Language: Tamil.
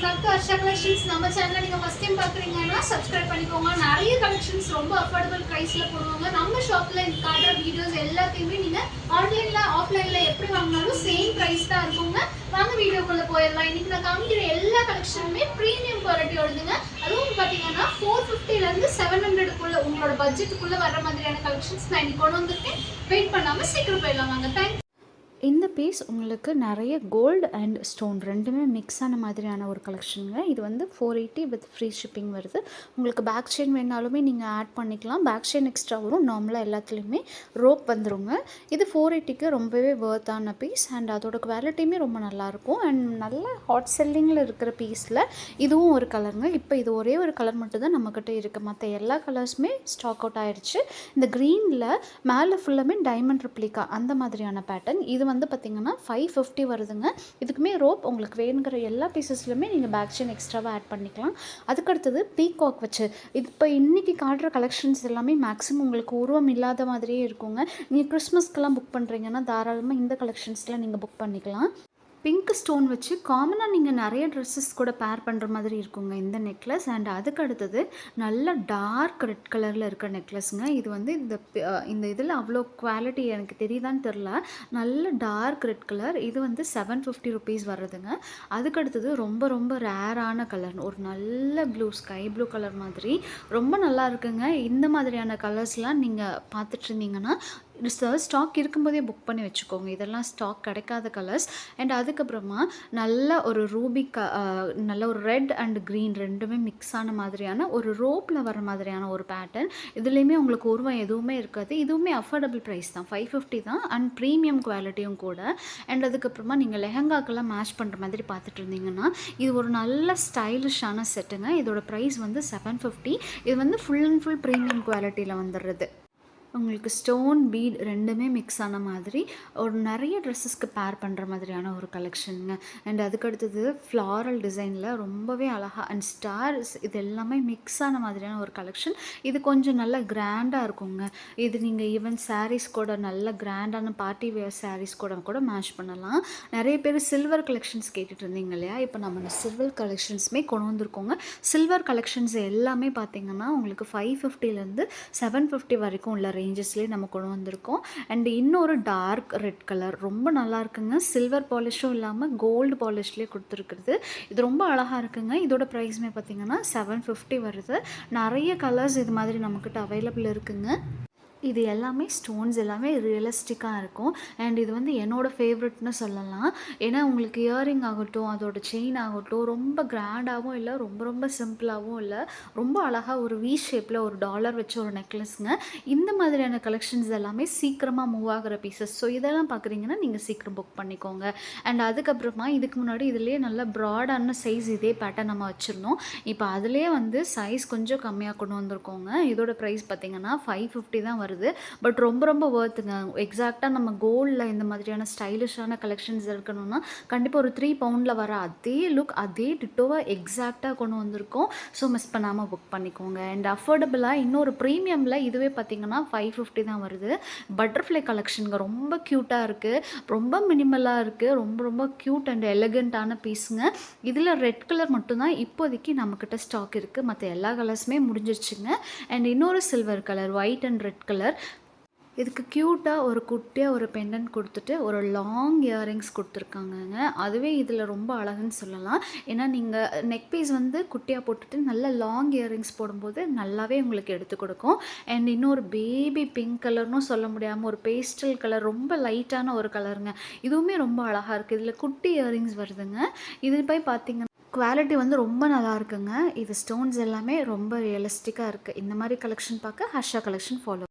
வெல்கம் டு ஹர்ஷா கலெக்ஷன்ஸ் நம்ம சேனலை நீங்கள் ஃபஸ்ட் டைம் பார்க்குறீங்கன்னா சப்ஸ்கிரைப் பண்ணிக்கோங்க. நிறைய கலெக்ஷன்ஸ் ரொம்ப அஃபோர்டபுள் ப்ரைஸில் போடுவாங்க. நம்ம ஷாப்பில் காட்டுற வீடியோஸ் எல்லாத்தையுமே நீங்கள் ஆன்லைனில் ஆஃப்லைனில் எப்படி வாங்கினாலும் சேம் ப்ரைஸ் தான் இருக்குங்க. வாங்க வீடியோக்குள்ளே போயிடலாம். இன்னைக்கு நான் காமிக்கிற எல்லா கலெக்ஷனுமே ப்ரீமியம் குவாலிட்டியோடதுங்க அதுவும் பார்த்தீங்கன்னா ஃபோர் ஃபிஃப்டிலேருந்து செவன் ஹண்ட்ரடுக்குள்ளே உங்களோட பட்ஜெட்டுக்குள்ளே வர மாதிரியான கலெக்ஷன்ஸ் நான் இன்னைக்கு கொண்டு வந்திருக்கேன். வெயிட் பண்ணாமல் சீக்கிரம் போயிடலாம். வாங்க. தேங்க்யூ இந்த பீஸ் உங்களுக்கு நிறைய கோல்டு அண்ட் ஸ்டோன் ரெண்டுமே மிக்ஸ் ஆன மாதிரியான ஒரு கலெக்ஷனுங்க இது வந்து four eighty with free shipping வருது. உங்களுக்கு பேக் செயின் வேணாலுமே நீங்கள் ஆட் பண்ணிக்கலாம். பேக் செயின் எக்ஸ்ட்ரா வரும். நார்மலாக எல்லாத்துலேயுமே ரோப் வந்துருங்க. இது ஃபோர் எயிட்டிக்கு ரொம்பவே வேர்த்தான பீஸ் அண்ட் அதோட குவாலிட்டியுமே ரொம்ப நல்லாயிருக்கும் அண்ட் நல்ல ஹாட் செல்லிங்கில் இருக்கிற பீஸில் இதுவும் ஒரு கலருங்க இப்போ இது ஒரே ஒரு கலர் மட்டும் தான் நம்மக்கிட்ட இருக்குது மற்ற எல்லா கலர்ஸுமே ஸ்டாக் அவுட் ஆயிடுச்சு. இந்த க்ரீனில் மேலே ஃபுல்லாமே டைமண்ட் ரிப்ளிகா அந்த மாதிரியான பேட்டர்ன் இது வந்து பார்த்திங்கன்னா ஃபைவ் ஃபிஃப்டி வருதுங்க. இதுக்குமே ரோப் உங்களுக்கு வேணுங்கிற எல்லா பீசஸ்லையுமே நீங்கள் பேக் செயின் எக்ஸ்ட்ராவாக ஆட் பண்ணிக்கலாம். அதுக்கடுத்தது பீகாக் வச்சு. இது இப்போ இன்றைக்கி காட்டுற கலெக்ஷன்ஸ் எல்லாமே மேக்ஸிமம் உங்களுக்கு உருவம் இல்லாத மாதிரியே இருக்குங்க. நீங்கள் கிறிஸ்மஸ்க்கெல்லாம் புக் பண்ணுறீங்கன்னா தாராளமாக இந்த கலெக்ஷன்ஸில் நீங்கள் புக் பண்ணிக்கலாம். பிங்க் ஸ்டோன் வச்சு காமனாக நீங்கள் நிறைய ட்ரெஸ்ஸஸ் கூட பேர் பண்ணுற மாதிரி இருக்குங்க இந்த நெக்லஸ் அண்ட் அதுக்கு அடுத்தது நல்ல டார்க் ரெட் கலரில் இருக்கிற நெக்லஸுங்க இது வந்து இந்த இந்த இதில் அவ்வளோ குவாலிட்டி எனக்கு தெரியுதான்னு தெரில நல்ல டார்க் ரெட் கலர் இது வந்து செவன் ஃபிஃப்டி ருபீஸ் வர்றதுங்க. அதுக்கு அடுத்தது ரொம்ப ரொம்ப ரேரான கலர் ஒரு நல்ல ப்ளூ ஸ்கை ப்ளூ கலர் மாதிரி. ரொம்ப நல்லா இருக்குங்க. இந்த மாதிரியான கலர்ஸ்லாம் நீங்கள் பார்த்துட்டு இருந்தீங்கன்னா ஸ்டாக் இருக்கும்போதே புக் பண்ணி வச்சுக்கோங்க. இதெல்லாம் ஸ்டாக் கிடைக்காத கலர்ஸ் அண்ட் அதுக்கப்புறமா நல்ல ஒரு ரூபி க நல்ல ஒரு ரெட் அண்ட் க்ரீன் ரெண்டுமே மிக்ஸ் ஆன மாதிரியான ஒரு ரோப்பில் வர மாதிரியான ஒரு பேட்டர்ன் இதுலேயுமே உங்களுக்கு உருவம் எதுவுமே இருக்காது. இதுவுமே அஃபோர்டபுள் ப்ரைஸ் தான். ஃபைவ் ஃபிஃப்டி தான். அண்ட் ப்ரீமியம் குவாலிட்டியும் கூட. அண்ட் அதுக்கப்புறமா நீங்கள் லெஹங்காக்கெல்லாம் மேட்ச் பண்ணுற மாதிரி பார்த்துட்டு இருந்தீங்கன்னா இது ஒரு நல்ல ஸ்டைலிஷான செட்டுங்க இதோட ப்ரைஸ் வந்து செவன் ஃபிஃப்டி இது வந்து ஃபுல் அண்ட் ஃபுல் ப்ரீமியம் குவாலிட்டியில் வந்துடுறது உங்களுக்கு ஸ்டோன் பீட் ரெண்டுமே மிக்ஸ் ஆன மாதிரி ஒரு நிறைய ட்ரெஸ்ஸஸ்க்கு பேர் பண்ணுற மாதிரியான ஒரு கலெக்ஷனுங்க அண்ட் அதுக்கடுத்தது ஃப்ளாரல் டிசைனில் ரொம்பவே அழகாக அண்ட் ஸ்டார்ஸ் இது எல்லாமே மிக்ஸ் ஆன மாதிரியான ஒரு கலெக்ஷன் இது கொஞ்சம் நல்லா கிராண்டாக இருக்குங்க. இது நீங்கள் ஈவன் சாரீஸ் கூட நல்ல கிராண்டான பார்ட்டி வேர் சாரீஸ் கூட கூட மேட்ச் பண்ணலாம். நிறைய பேர் சில்வர் கலெக்ஷன்ஸ் கேட்டுட்டு இருந்தீங்க இல்லையா? இப்போ நம்ம சில்வர் கலெக்ஷன்ஸுமே கொண்டு வந்திருக்கோங்க. சில்வர் கலெக்ஷன்ஸ் எல்லாமே பார்த்தீங்கன்னா உங்களுக்கு ஃபைவ் ஃபிஃப்டிலேருந்து செவன் ஃபிஃப்டி வரைக்கும் உள்ள ரேஞ்சஸ்லேயே நம்ம கொண்டு வந்திருக்கோம். அண்ட் இன்னொரு டார்க் ரெட் கலர் ரொம்ப நல்லா இருக்குங்க. சில்வர் பாலிஷும் இல்லாமல் கோல்டு பாலிஷ்லேயே கொடுத்துருக்குறது. இது ரொம்ப அழகாக இருக்குங்க. இதோட ப்ரைஸுமே பார்த்திங்கன்னா செவன் ஃபிஃப்டி வருது. நிறைய கலர்ஸ் இது மாதிரி நம்மக்கிட்ட அவைலபிள் இருக்குங்க. இது எல்லாமே ஸ்டோன்ஸ் எல்லாமே ரியலிஸ்டிக்காக இருக்கும். அண்ட் இது வந்து என்னோடய ஃபேவரட்னு சொல்லலாம். ஏன்னா உங்களுக்கு இயரிங் ஆகட்டும் அதோட செயின் ஆகட்டும் ரொம்ப கிராண்டாகவும் இல்லை ரொம்ப ரொம்ப சிம்பிளாகவும் இல்லை. ரொம்ப அழகாக ஒரு வி ஷேப்பில் ஒரு டாலர் வச்ச ஒரு நெக்லஸ்ங்க இந்த மாதிரியான கலெக்ஷன்ஸ் எல்லாமே சீக்கிரமாக மூவ் ஆகிற பீசஸ் ஸோ இதெல்லாம் பார்க்குறீங்கன்னா நீங்கள் சீக்கிரம் புக் பண்ணிக்கோங்க. அண்ட் அதுக்கப்புறமா இதுக்கு முன்னாடி இதுலேயே நல்ல ப்ராடான சைஸ் இதே பேட்டர்ன் நம்ம வச்சுருந்தோம். இப்போ அதுலேயே வந்து சைஸ் கொஞ்சம் கம்மியாக கொண்டு வந்திருக்கோங்க. இதோட ப்ரைஸ் பார்த்தீங்கன்னா ஃபைவ் ஃபிஃப்டி தான் மாறுது பட் ரொம்ப ரொம்ப ஒர்த்துங்க எக்ஸாக்டாக நம்ம கோல்டில் இந்த மாதிரியான ஸ்டைலிஷான கலெக்ஷன்ஸ் இருக்கணும்னா கண்டிப்பாக ஒரு த்ரீ பவுண்டில் வர அதே லுக் அதே டிட்டோவை எக்ஸாக்டாக கொண்டு வந்திருக்கோம். ஸோ மிஸ் பண்ணாமல் புக் பண்ணிக்கோங்க. அண்ட் அஃபோர்டபுளாக இன்னொரு ப்ரீமியமில் இதுவே பார்த்தீங்கன்னா ஃபைவ் ஃபிஃப்டி தான் வருது. பட்டர்ஃப்ளை கலெக்ஷனுங்க ரொம்ப க்யூட்டாக இருக்குது ரொம்ப மினிமலாக இருக்குது ரொம்ப ரொம்ப க்யூட் அண்ட் எலகண்ட்டான பீஸுங்க இதில் ரெட் கலர் மட்டும்தான் இப்போதைக்கு நம்மக்கிட்ட ஸ்டாக் இருக்குது மற்ற எல்லா கலர்ஸுமே முடிஞ்சிருச்சுங்க. அண்ட் இன்னொரு silver colour white and red colour colour இதுக்கு க்யூட்டாக ஒரு குட்டியாக ஒரு பெண்டன்ட் கொடுத்துட்டு ஒரு லாங் இயரிங்ஸ் கொடுத்துருக்காங்கங்க. அதுவே இதில் ரொம்ப அழகுன்னு சொல்லலாம். ஏன்னா நீங்கள் நெக் பீஸ் வந்து குட்டியாக போட்டுட்டு நல்ல லாங் இயரிங்ஸ் போடும்போது நல்லாவே உங்களுக்கு எடுத்து கொடுக்கும். அண்ட் இன்னொரு பேபி பிங்க் கலர்னும் சொல்ல முடியாமல் ஒரு பேஸ்டல் கலர் ரொம்ப லைட்டான ஒரு கலருங்க இதுவுமே ரொம்ப அழகாக இருக்குது இதில் குட்டி இயரிங்ஸ் வருதுங்க. இது போய் பார்த்தீங்கன்னா குவாலிட்டி வந்து ரொம்ப நல்லா இருக்குங்க. இது ஸ்டோன்ஸ் எல்லாமே ரொம்ப ரியலிஸ்டிக்காக இருக்குது இந்த மாதிரி கலெக்ஷன் பார்க்க ஹர்ஷா கலெக்ஷன் ஃபாலோ